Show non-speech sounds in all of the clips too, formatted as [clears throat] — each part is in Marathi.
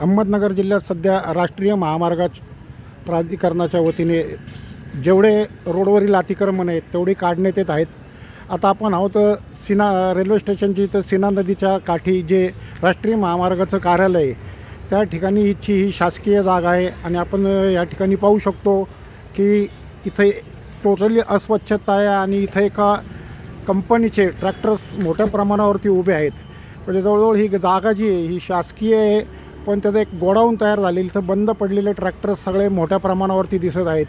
अहमदनगर जिल्ह्यात सध्या राष्ट्रीय महामार्गा प्राधिकरणाच्या वतीने जेवढे रोडवरील अतिक्रमण आहेत तेवढे काढण्यात येत आहेत. आता आपण आहोत सिना रेल्वे स्टेशनची तर सिना नदीच्या काठी जे राष्ट्रीय महामार्गाचं कार्यालय आहे त्या ठिकाणी इथची ही शासकीय जागा आहे आणि आपण या ठिकाणी पाहू शकतो की इथे टोटली अस्वच्छता आहे आणि इथे एका कंपनीचे ट्रॅक्टर्स मोठ्या प्रमाणावरती उभे आहेत. म्हणजे जवळजवळ ही जागा जी आहे ही शासकीय आहे. पण त्याचं एक गोडाऊन तयार झालेलं इथं बंद पडलेले ट्रॅक्टर सगळे मोठ्या प्रमाणावरती दिसत आहेत.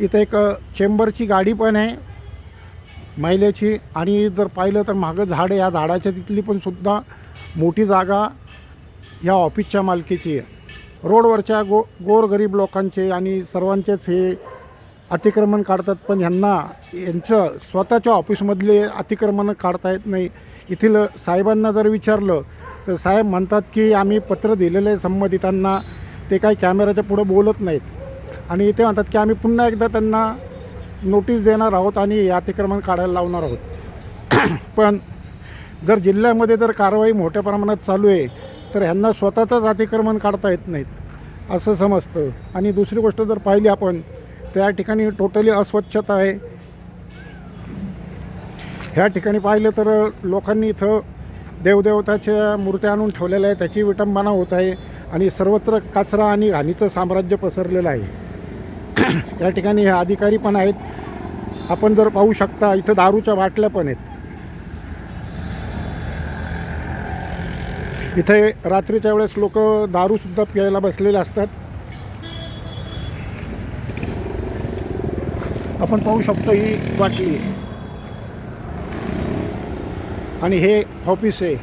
इथं एक चेंबरची गाडी पण आहे महिलेची. आणि जर पाहिलं तर मागं झाड आहे या झाडाच्या तिथली पण सुद्धा मोठी जागा ह्या ऑफिसच्या मालकीची आहे. रोडवरच्या गो गोरगरीब लोकांचे आणि सर्वांचेच हे अतिक्रमण काढतात पण ह्यांना यांचं स्वतःच्या ऑफिसमधले अतिक्रमण काढता येत नाही. येथील साहेबांना जर विचारलं तर साहेब म्हणतात की आम्ही पत्र दिलेलं आहे संबंधितांना ते काही कॅमेऱ्याच्या पुढं बोलत नाहीत. आणि ते म्हणतात की आम्ही पुन्हा एकदा त्यांना नोटीस देणार आहोत आणि हे अतिक्रमण काढायला लावणार आहोत. [clears throat] पण जर जिल्ह्यामध्ये जर कारवाई मोठ्या प्रमाणात चालू आहे तर ह्यांना स्वतःचंच अतिक्रमण काढता येत नाहीत असं समजतं. आणि दुसरी गोष्ट जर पाहिली आपण त्या ठिकाणी टोटली अस्वच्छता आहे. ह्या ठिकाणी पाहिलं तर लोकांनी इथं देवदेवताच्या मूर्त्या आणून ठेवलेल्या आहे त्याची विटंबना होत आहे आणि सर्वत्र कचरा आणि घाणीचं साम्राज्य पसरलेलं आहे. या ठिकाणी हे अधिकारी पण आहेत. आपण जर पाहू शकता इथं दारूच्या बाटल्या पण आहेत. इथे रात्रीच्या वेळेस लोक दारूसुद्धा प्यायला बसलेले असतात. आपण पाहू शकतो ही बाटली. आणि हे ऑफिस आहे.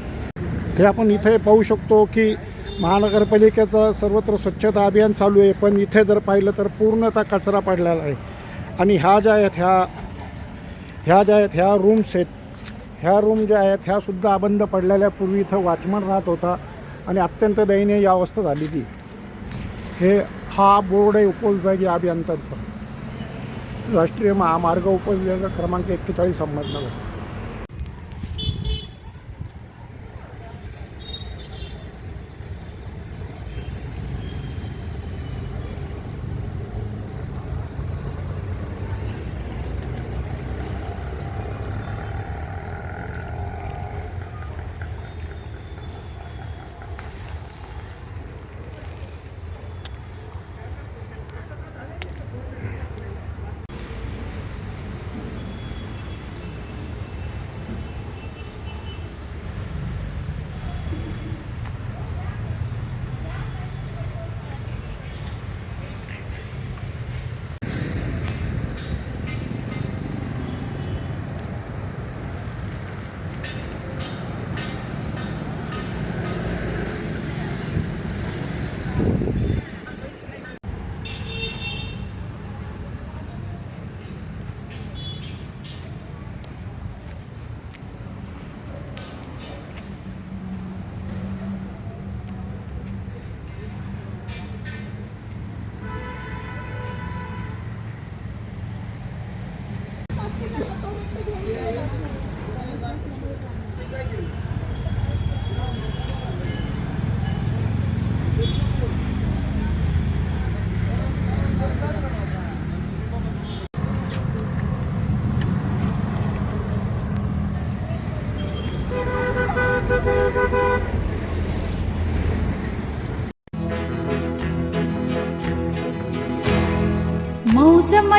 हे आपण इथे पाहू शकतो की महानगरपालिकेचं सर्वत्र स्वच्छता अभियान चालू आहे पण इथे जर पाहिलं तर पूर्णतः कचरा पडलेला आहे. आणि ह्या ज्या आहेत ह्या ह्या ज्या आहेत ह्या रूम्स आहेत ह्या रूम ज्या आहेत ह्यासुद्धा सुद्धा पडलेल्या पूर्वी इथं वॉचमन राहत होता आणि अत्यंत दयनीय ही अवस्था झाली ती. हे हा बोर्ड आहे उपविभागीय अभियंत्यांचा. राष्ट्रीय महामार्ग उपविभाग क्रमांक एक्केचाळीस अहमदनगर